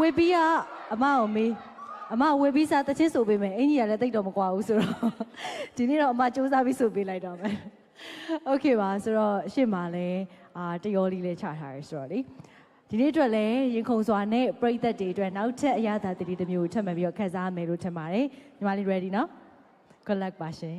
ဝေဘီကအမကိုမေးအမဝေဘီစားတချင်းဆိုပေးမယ်အင်ကြီးကလည်းတိတ်တော့မကွာဘူးဆိုတော့ဒီနေ့တော့အမစူးစမ်းပြီးဆိုပေးလိုက်တော့မယ်โอเคပါဆိုတော့အရှိမလဲအာတယောလေးလေးချထားရဆိုတော့လေဒီနေ့အတွက်လည်းရင်ခုန်စွာနဲ့ပြိသက်တွေအတွက်နောက်ထပ်အရသာတတိတစ်မျိုးကိုထပ်မံပြီးတော့ခန်းစားမယ်လို့ထင်ပါတယ်ညီမလေး ready နော် good luck ပါရှင်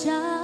ပြီး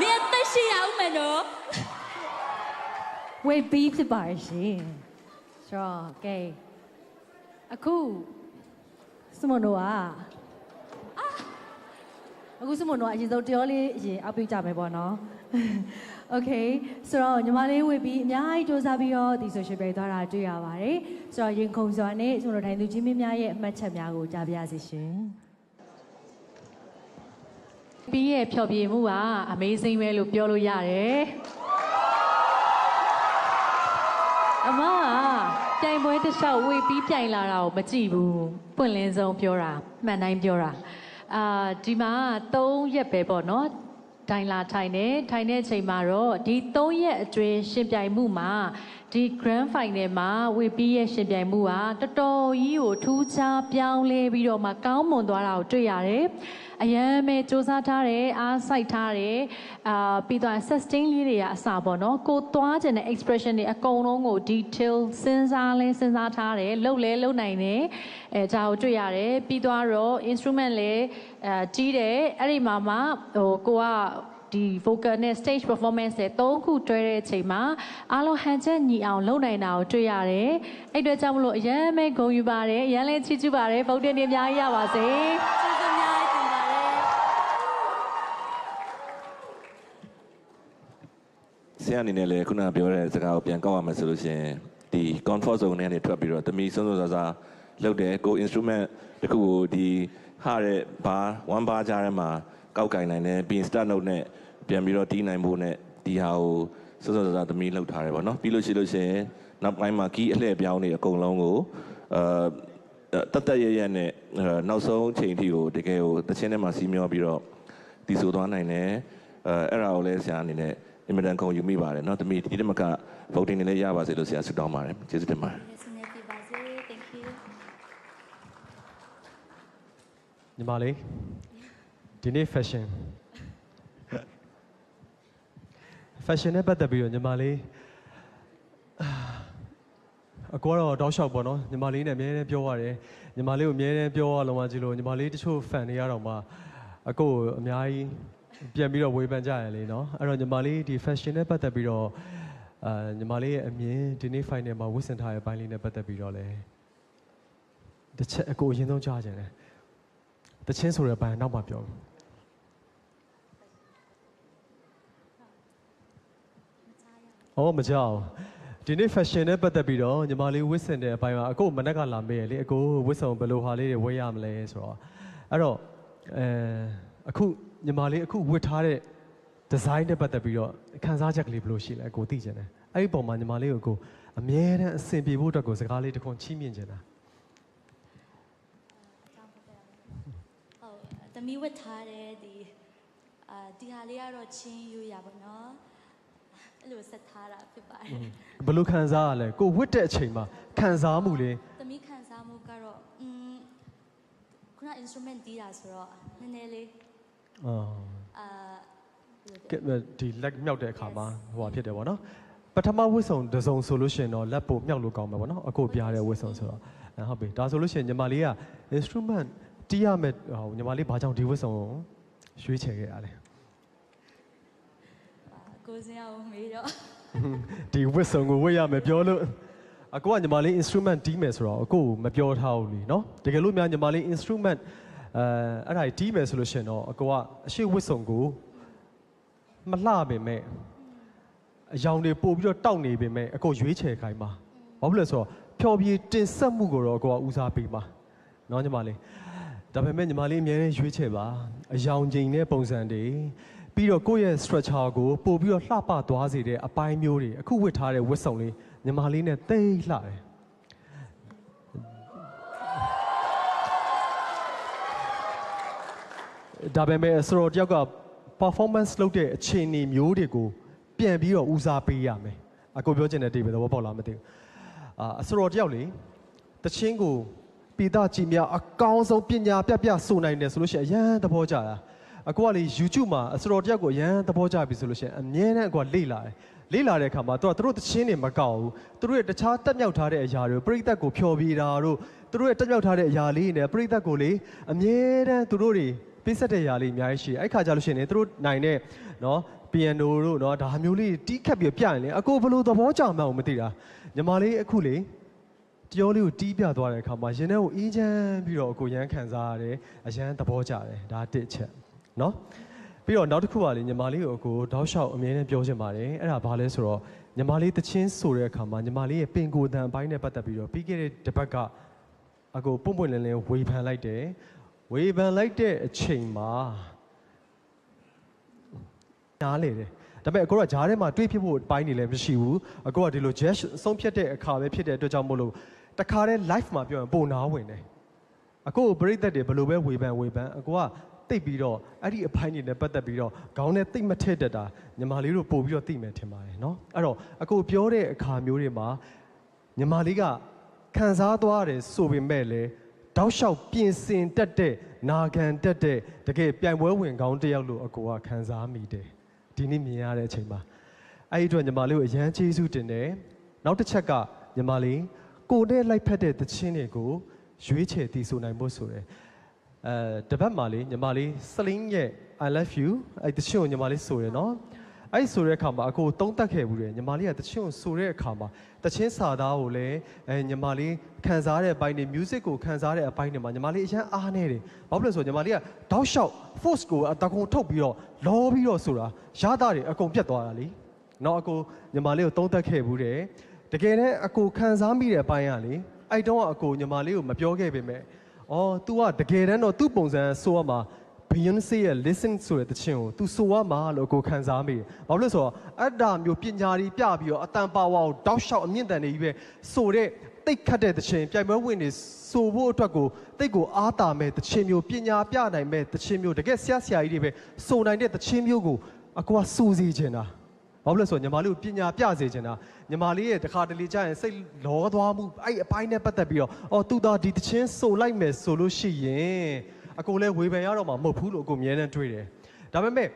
မင်းအသက်ရှင်ရအောင်မယ်နော်ဝေပြီးဖြစ်ပါရဲ့ရှင်ဆိုတော့ကဲအခုစမွန်တို့ကအခုစမွန်တို့ကအရင်ဆုံးတရောလေးအရင်အောက်ပြကြမယ်ပေါ့နော် Okay ဆိုတော့ညီမလေးဝေပြီးအများကြီးစူးစမ်းပြီးတော့ဒီ social media သွားတာတွေ့ရပါတယ်ဆိုတော့ရင်ခုန်စွာနဲ့စမွန်တို့ထိုင်သူချင်းမင်းများရဲ့အမှတ်ချက်များကိုကြားပြရစီရှင် ပြီးရဲ့ဖြော်ပြမှုက amazing ပဲလို့ပြောလို့ရတယ်အမကပြိုင်ပွဲတစ်လျှောက်ဝေပြီးပြိုင်လာတာကိုမကြည့်ဘူးပွင့်လင်းဆုံးပြောတာမှန်တိုင်းပြောတာအာဒီမှာ3ရက်ပဲပေါ့နော်တိုင်လာထိုင်နေထိုင်တဲ့အချိန်မှာတော့ဒီ3ရက်အတွင်းရှင်ပြိုင်မှုမှာဒီ grand final မှာဝေပြီးရဲ့ရှင်ပြိုင်မှုကတော်တော်ကြီးကိုထူးခြားပြောင်းလဲပြီးတော့မှကောင်းမွန်သွားတာကိုတွေ့ရတယ် အရန်ပဲစူးစမ်းထားတယ်အားစိုက်ထားတယ်အာပြီးတော့ sustain လေးတွေကအစပေါ့နော်ကိုသွားခြင်းတဲ့ expression တွေအကုန်လုံးကို detail စဉ်းစားလဲစဉ်းစားထားတယ်လှုပ်လဲလှုပ်နိုင်တယ်အဲဒါကိုတွေ့ရတယ်ပြီးသွားတော့ instrument လဲအဲကြီးတယ်အဲ့ဒီမှာမှဟိုကိုကဒီ vocal နဲ့ stage performance တွေသုံးခုတွဲတဲ့အချိန်မှာအားလုံးဟန်ချက်ညီအောင်လုပ်နိုင်တာကိုတွေ့ရတယ်။အဲ့အအတွက်ကြောင့်မလို့အရန်မဲဂုဏ်ယူပါတယ်။အရန်လဲချီးကျူးပါတယ်။ဗုဒ္ဓတင်အများကြီးရပါစေ။ ဆရာအနေနဲ့လည်းခုနပြောတဲ့စကားကိုပြန်ကောက်ရမယ်ဆိုလို့ရှိရင်ဒီ comfort zone နဲ့နေထွက်ပြီးတော့တမီစွန်းစွန်းစားစားလုပ်တယ်ကို instrument တခုကိုဒီဟာတဲ့ဘာ one bar ကြားထဲမှာကောက်ကင်နိုင်တယ်ပြီးရင် start note နဲ့ပြန်ပြီးတော့တီးနိုင်ဖို့နဲ့ဒီဟာကိုစွန်းစွန်းစားစားတမီလှုပ်ထားတယ်ပေါ့နော်ပြီးလို့ရှိလို့ရှိရင်နောက်ပိုင်းမှာ key အလှည့်ပြောင်းနေအကုန်လုံးကိုအာတတ်တတ်ရရနဲ့အဲနောက်ဆုံးချိန်ထိကိုတကယ်ကိုတချင်းထဲမှာစီးမျောပြီးတော့ဒီဆိုသွားနိုင်တယ်အဲအဲ့ဒါကိုလည်းဆရာအနေနဲ့ အင်မတန်ခုံယူမိပါတယ်เนาะတမီဒီတမက voting နဲ့လည်းရပါစေလို့ဆရာဆုတောင်းပါတယ်ကျေးဇူးတင်ပါတယ် ။ဆုနေပြပါစေ thank you ညီမလေးဒီနေ့ fashion fashion နဲ့ပတ်သက်ပြီးတော့ညီမလေးအာအကောတော့တောက်လျှောက်ပေါ့နော်ညီမလေးနဲ့အများနဲ့ပြောရတယ်ညီမလေးကိုအများနဲ့ပြောရလုံးဝကြည့်လို့ညီမလေးတချို့ fan တွေကတော့မှအကိုကိုအများကြီး ပြန်ပြီးတော့ဝေဖန်ကြရလေနော်အဲ့တော့ညီမလေးဒီ fashion နဲ့ပတ်သက်ပြီးတော့အာညီမလေးရဲ့အမြင်ဒီနေ့ final မှာဝတ်ဆင်ထားတဲ့ဘိုင်းလေးနဲ့ပတ်သက်ပြီးတော့လဲတစ်ချက်အကိုအရင်ဆုံးကြားချင်တယ်တချင်းဆိုတဲ့ဘိုင်းနောက်မှပြောမယ်။အော်မကြောက်ဒီနေ့ fashion နဲ့ပတ်သက်ပြီးတော့ညီမလေးဝစ်ဆင်တဲ့အပိုင်းမှာအကိုမနက်ကလာမေးရလေအကိုဝစ်ဆုံဘယ်လိုဟာလေးတွေဝယ်ရမလဲဆိုတော့အဲ့တော့အဲအခု ညီမလေးအခုဝတ်ထားတဲ့ design နဲ့ပတ်သက်ပြီးတော့ခန်းစားချက်ကလေးဘယ်လိုရှိလဲအကိုသိချင်တယ်။အဲ့ဒီပုံမှာညီမလေးကိုအကိုအမြဲတမ်းအဆင်ပြေဖို့အတွက်ကိုစကားလေးတစ်ခွန်းချီးမြှင့်ချင်တာဟုတ်တမီးဝတ်ထားတဲ့ဒီအာဒီဟာလေးကတော့ချင်းယူရပါတော့အဲ့လိုဆက်ထားတာဖြစ်ပါတယ်ဘယ်လိုခံစားရလဲကိုဝတ်တဲ့အချိန်မှာခံစားမှုလေးတမီးခံစားမှုကတော့อืมခုန instrument တီးတာဆိုတော့နည်းနည်းလေး အော် အာ ကဲဒီလက်မြောက်တဲ့အခါမှာဟိုဟာဖြစ်တယ်ပေါ့နော်ပထမဝစ်ဆုံတစ်စုံဆိုလို့ရှိရင်တော့လက်ပိုမြောက်လို့ကောင်းမှာပေါ့နော်အခုပြရတဲ့ဝစ်ဆုံဆိုတော့အဲဟုတ်ပြီဒါဆိုလို့ရှိရင်ညီမလေးက instrument တီးရမယ်ဟိုညီမလေးဘာကြောင့်ဒီဝစ်ဆုံကိုရွေးချယ်ခဲ့ရလဲ ကိုစင်အောင်မေးတော့ ဒီဝစ်ဆုံကိုဝတ်ရမယ်ပြောလို့အကိုကညီမလေး instrument တီးမယ်ဆိုတော့အကိုကိုမပြောထားဘူးလीเนาะတကယ်လို့များညီမလေး instrument အဲအဲ့ဒါကြီးတီးမယ်ဆိုလို့ရှင်တော့အကိုကအရှိဝစ်စုံကိုမလှပေမဲ့အယောင်တွေပို့ပြီးတော့တောက်နေပေမဲ့အကိုရွေးချယ်ခိုင်းပါဘာဖြစ်လဲဆိုတော့ဖျော်ဖြေတင်ဆက်မှုကိုတော့အကိုကဦးစားပေးပါနော်ညီမလေးဒါပေမဲ့ညီမလေးအများနဲ့ရွေးချယ်ပါအယောင်ချိန်တဲ့ပုံစံတွေပြီးတော့ကိုယ့်ရဲ့ structure ကိုပို့ပြီးတော့လှပသွားစေတဲ့အပိုင်းမျိုးတွေအခုဝစ်ထားတဲ့ဝစ်စုံလေးညီမလေးနဲ့တိတ်လှတယ် ဒါပေမဲ့ဆိုတော့တယောက်က performance လုပ်တဲ့အခြေအနေမျိုးတွေကိုပြန်ပြီးတော့ဦးစားပေးရမယ်အကိုပြောချင်တဲ့တိပဲသဘောပေါက်လားမသိဘူးအာအစရောတယောက်လေတချင်းကိုပိသားကြီးများအကောင်းဆုံးပညာပြပြဆိုနိုင်တယ်ဆိုလို့ရှိရင်အရန်သဘောကျတာအကူကလေ YouTube မှာအစတော်တယောက်ကိုအရန်သဘောကျပြီဆိုလို့ရှိရင်အမြဲတမ်းအကူကလေ့လာတယ်လေ့လာတဲ့အခါမှာသူကသူတို့တချင်းတွေမကောက်ဘူးသူတို့ရဲ့တခြားတက်မြောက်ထားတဲ့အရာတွေကိုပြိသက်ကိုဖျော်ပြတာတို့သူတို့ရဲ့တက်မြောက်ထားတဲ့အရာလေးတွေနဲ့ပြိသက်ကိုလေအမြဲတမ်းသူတို့တွေ ပေးဆက်တဲ့ຢာလေးအများကြီးရှိတယ်အဲ့ခါကြလို့ရှိရင်လည်းသူတို့နိုင်တဲ့နော်ပီယန်နိုတို့နော်ဒါမျိုးလေးတီးခတ်ပြီးပြရင်လေအကိုဘလို့သဘောကျမှန်းကိုမသိတာညီမလေးအခုလေတယောလေးကိုတီးပြသွားတဲ့အခါမှာရင်ထဲကိုအေးချမ်းပြီးတော့အကိုရမ်းခံစားရတယ်အရန်သဘောကျတယ်ဒါတစ်ချက်နော်ပြီးတော့နောက်တစ်ခုကလေညီမလေးကိုအကိုတောက်လျှောက်အမြဲတမ်းပြောချင်ပါတယ်အဲ့ဒါဘာလဲဆိုတော့ညီမလေးတချင်းဆိုတဲ့အခါမှာညီမလေးရဲ့ပင်ကိုယ်တန်အပိုင်းနဲ့ပတ်သက်ပြီးတော့ပြီးခဲ့တဲ့တစ်ပတ်ကအကိုပွန့်ပွန့်လင်းလင်းဝေဖန်လိုက်တယ် ဝေဖန်လိုက်တဲ့အချိန်မှာနားလေတယ်ဒါပေမဲ့အကိုကဂျားထဲမှာတွေးဖြစ်ဖို့ပိုင်းနေလည်းမရှိဘူးအကိုကဒီလို jazz ဆုံးဖြတ်တဲ့အခါပဲဖြစ်တဲ့အတွက်ကြောင့်မို့လို့တခါတည်း live မှာပြောရင်ပုံနာဝင်တယ်အကိုပရိသတ်တွေဘယ်လိုပဲဝေဖန်ဝေဖန်အကိုကတိတ်ပြီးတော့အဲ့ဒီအပိုင်းတွေနဲ့ပတ်သက်ပြီးတော့ခေါင်းနဲ့တိတ်မထက်တတ်တာညီမလေးတို့ပို့ပြီးတော့သိမယ်ထင်ပါတယ်နော်အဲ့တော့အကိုပြောတဲ့အခါမျိုးတွေမှာညီမလေးကခံစားသွားတယ်ဆိုပေမဲ့လည်း တောက်လျှောက်ပြင်ဆင်တတ်တဲ့နာခံတတ်တဲ့တကယ်ပြိုင်ပွဲဝင်ကောင်းတစ်ယောက်လို့အကိုကခံစားမိတယ်ဒီနေ့မြင်ရတဲ့အချိန်မှာအဲ့ဒီအတွက်ညီမလေးကိုအရန်ကျေးဇူးတင်တယ်နောက်တစ်ချက်ကညီမလေးကိုနဲ့လိုက်ဖက်တဲ့သချင်းတွေကိုရွေးချယ်တည်ဆိုနိုင်ဖို့ဆိုတယ်အဲတပတ်မှာလေညီမလေးစလင်းရဲ့ I love you အဲ့သချင်းကိုညီမလေးဆိုရယ်နော် အဲ့ဆိုတဲ့အခါမှာအကိုတုံးတက်ခဲ့ဘူးတယ်ညီမလေးကသချင်းကိုဆိုတဲ့အခါမှာသချင်းစာသားကိုလည်းအဲညီမလေးခံစားတဲ့အပိုင်းတွေ music ကိုခံစားတဲ့အပိုင်းတွေမှာညီမလေးအရန်အားနေတယ်ဘာဖြစ်လို့လဲဆိုတော့ညီမလေးကတောက်လျှောက် force ကိုအတကုံထုတ်ပြီးတော့လောပြီးတော့ဆိုတာရတာတွေအကုန်ပြတ်သွားတာလीနော်အကိုညီမလေးကိုတုံးတက်ခဲ့ဘူးတယ်တကယ်တမ်းအကိုခံစားမိတဲ့အပိုင်းကလေအဲ့တုန်းကအကိုညီမလေးကိုမပြောခဲ့ပေမဲ့အော် तू ကတကယ်တမ်းတော့သူ့ပုံစံဆိုရမှာ Beyonce ရဲ့ listen ဆိုတဲ့တခြင်းကို तू ဆိုရမှာလို့ကိုခံစားမိတယ်။ဘာလို့လဲဆိုတော့အဲ့ဒါမျိုးပညာတွေပြပြီးတော့အတန်ပါဝါကိုတောက်လျှောက်အမြင့်တန်တွေကြီးပဲဆိုတဲ့တိတ်ခတ်တဲ့တခြင်းပြိုင်ပွဲဝင်နေဆိုဖို့အတွက်ကိုတိတ်ကိုအားတာမဲ့တခြင်းမျိုးပညာပြနိုင်မဲ့တခြင်းမျိုးတကယ်ဆရာဆရာကြီးတွေပဲဆိုနိုင်တဲ့တခြင်းမျိုးကိုအကွာစူစီချင်တာ။ဘာလို့လဲဆိုတော့ညီမလေးကိုပညာပြစေချင်တာညီမလေးရဲ့တခါတလေကြာရင်စိတ်လောသွားမှုအဲ့အပိုင်းနဲ့ပတ်သက်ပြီးတော့အော်သူသားဒီတခြင်းဆိုလိုက်မယ်ဆိုလို့ရှိရင် အကိုလည်းဝေဖန်ရတော့မှာမဟုတ်ဘူးလို့အကိုမြဲတမ်းတွေးတယ်ဒါပေမဲ့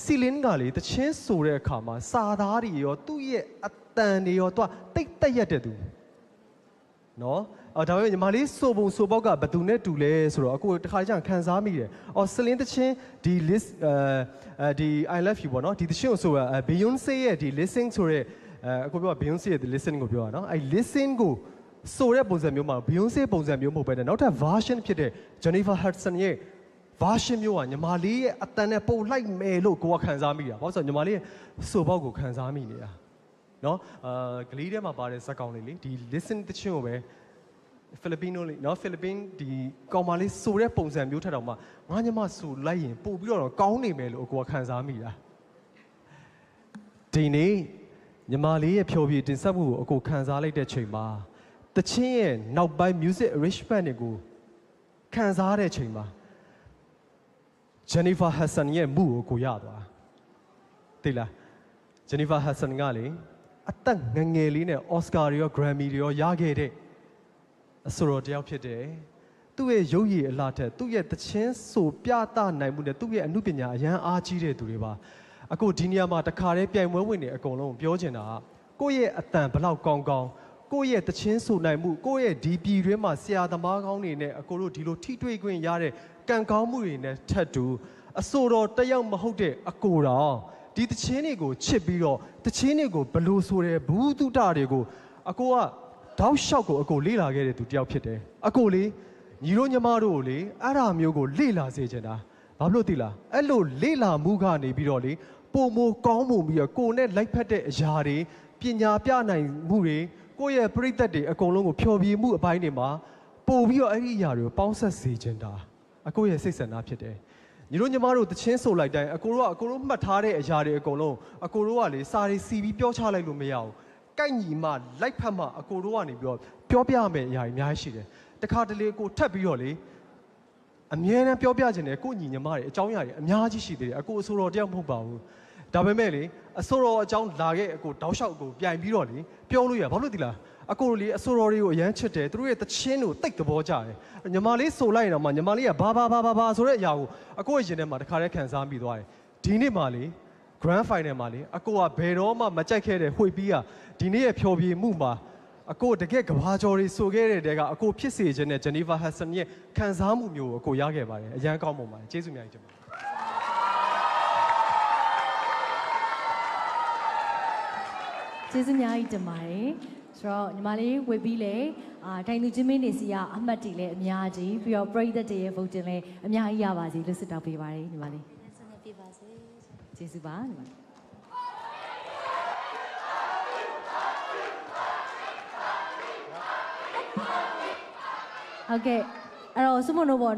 စီလင်းကလေတခြင်းဆိုတဲ့အခါမှာစာသားတွေရောသူ့ရဲ့အတန်တွေရောသူကတိတ်တက်ရက်တဲ့သူနော်အော်ဒါပေမဲ့ညီမလေးဆိုပုံဆိုပေါက်ကဘယ်သူနဲ့တူလဲဆိုတော့အကိုတခါကျရင်ခံစားမိတယ်။အော်စလင်းတချင်းဒီ list အဲဒီ I love you ပေါ့နော်ဒီတချင်းကိုဆိုတော့ Beyonce ရဲ့ဒီ listening ဆိုတဲ့အဲအကိုပြော Beyonce ရဲ့ဒီ listening ကိုပြောတာနော်အဲ listen ကို ဆိုတဲ့ပုံစံမျိုးမှာ Beyonce ပုံစံမျိုးမဟုတ်ဘဲနဲ့နောက်ထပ် version ဖြစ်တဲ့ Jennifer Hudson ရဲ့ version မျိုးကညီမလေးရဲ့အတန်နဲ့ပုံလိုက်မယ်လို့ကိုကခံစားမိတာ။ဘာလို့ဆိုတော့ညီမလေးရဲ့ဆိုပေါက်ကိုခံစားမိနေတာ။နော်အာဂလီးထဲမှာပါတဲ့ဇက်ကောင်လေးလေဒီ listen တချင်းကိုပဲဖိလစ်ပင်းတို့လေနော်ဖိလစ်ပင်းဒီကောင်မလေးဆိုတဲ့ပုံစံမျိုးထက်တော့မှငါညမဆိုလိုက်ရင်ပို့ပြီးတော့ကောင်းနေမယ်လို့အကိုကခံစားမိတာဒီနေ့ညီမလေးရဲ့ဖြောပြတင်ဆက်မှုကိုအကိုခံစားလိုက်တဲ့ချိန်မှာ တချင်းရဲ့နောက်ပိုင်း music arrangement တွေကိုခံစားတဲ့ချိန်မှာ Jennifer Hudson ရဲ့မှုကိုကိုရသွားသိလား Jennifer Hudson ကလေအသက်ငယ်ငယ်လေးနဲ့ Oscar တွေရော Grammy တွေရောရခဲ့တဲ့အဆိုတော်တယောက်ဖြစ်တယ်။သူ့ရဲ့ရုပ်ရည်အလားထက်သူ့ရဲ့သချင်းဆိုပြသနိုင်မှုနဲ့သူ့ရဲ့အမှုပညာအရန်အားကြီးတဲ့သူတွေပါ။အခုဒီနေရာမှာတခါတည်းပြိုင်ပွဲဝင်နေအကုန်လုံးပြောချင်တာကကိုယ့်ရဲ့အတန်ဘလောက်ကောင်းကောင်း ကိုယ့်ရဲ့သချင်းဆိုနိုင်မှုကိုယ့်ရဲ့ဒီပြည်တွင်းမှာဆရာသမားကောင်းတွေနဲ့အကိုတို့ဒီလိုထိတွေ့ခွင့်ရတဲ့ကံကောင်းမှုတွေနဲ့ထပ်တူအဆိုတော်တစ်ယောက်မဟုတ်တဲ့အကိုတော်ဒီသချင်းတွေကိုချစ်ပြီးတော့သချင်းတွေကိုဘလို့ဆိုတဲ့ဘူးတုတတွေကိုအကိုကတောက်လျှောက်ကိုအကိုလေ့လာခဲ့တဲ့သူတယောက်ဖြစ်တယ်အကိုလေညီတို့ညီမတို့ကိုလေအဲ့ဒါမျိုးကိုလေ့လာစေချင်တာဘာလို့သိလားအဲ့လိုလေ့လာမှုကနေပြီးတော့လေပုံမကောင်းမှုပြီးတော့ကိုနဲ့လိုက်ဖက်တဲ့အရာတွေပညာပြနိုင်မှုတွေ ကိုယ့်ရဲ့ပြိသက်တွေအကုန်လုံးကိုဖျော်ဖြေမှုအပိုင်းတွေမှာပို့ပြီးတော့အဲ့ဒီအရာတွေကိုပေါင်းဆက်စေချင်တာအကိုရဲ့စိတ်ဆန္ဒဖြစ်တယ်ညီတို့ညီမတို့တချင်းဆိုလိုက်တိုင်းအကိုတို့ကအကိုတို့မှတ်ထားတဲ့အရာတွေအကုန်လုံးအကိုတို့ကလေစာတွေစီပြီးပြောချလိုက်လို့မရဘူးကိုက်ညီမှလိုက်ဖက်မှအကိုတို့ကနေပြီးတော့ပြောပြမယ်အရာကြီးအများကြီးရှိတယ်တခါတလေကိုထပ်ပြီးတော့လေအမြဲတမ်းပြောပြခြင်းနဲ့ကိုညီညီမတွေအကြောင်းအရာတွေအများကြီးရှိသေးတယ်အကိုအဆိုတော်တယောက်မဟုတ်ပါဘူး ဒါပေမဲ့လေအဆိုတော်အကြောင်းလာခဲ့အကိုတောက်လျှောက်အကိုပြိုင်ပြီးတော့လေပြောလို့ရဘာလို့ဒီလားအကိုတို့လေးအဆိုတော်တွေကိုအရန်ချစ်တယ်သူတို့ရဲ့တချင်းကိုတိတ်သဘောကျတယ်ညီမလေးဆိုလိုက်ရင်တော့မှညီမလေးကဘာဘာဘာဘာဘာဆိုတဲ့အရာကိုအကိုရဲ့ရင်ထဲမှာတခါတည်းခံစားမိသွားတယ်ဒီနေ့မှလေ grand final မှာလေအကိုကဘယ်တော့မှမကြိုက်ခဲ့တဲ့ဝှေ့ပြီးကဒီနေ့ရဲ့ဖျော်ဖြေမှုမှာအကိုတကယ်ကဘာကျော်တွေဆိုခဲ့တဲ့တဲကအကိုဖြစ်စေခြင်းနဲ့ Geneva Hudson ရဲ့ခံစားမှုမျိုးကိုအကိုရခဲ့ပါတယ်အရန်ကောင်းပါပါတယ်ကျေးဇူးအများကြီးတင်ပါ ကျေးဇူးအများကြီးတင်ပါတယ်ဆိုတော့ညီမလေးဝေပြီးလေအာတိုင်သူချင်းမင်းနေစီကအမှတ်တီလည်းအများကြီးပြီးတော့ပရိသတ်တွေရဲ့ vote တင်လည်းအများကြီးရပါစေလို့ဆုတောင်းပေးပါတယ်ညီမလေးဆန္ဒပြပါစေကျေးဇူးပါညီမလေးဟုတ်ကဲ့အဲ့တော့စုမနိုဘော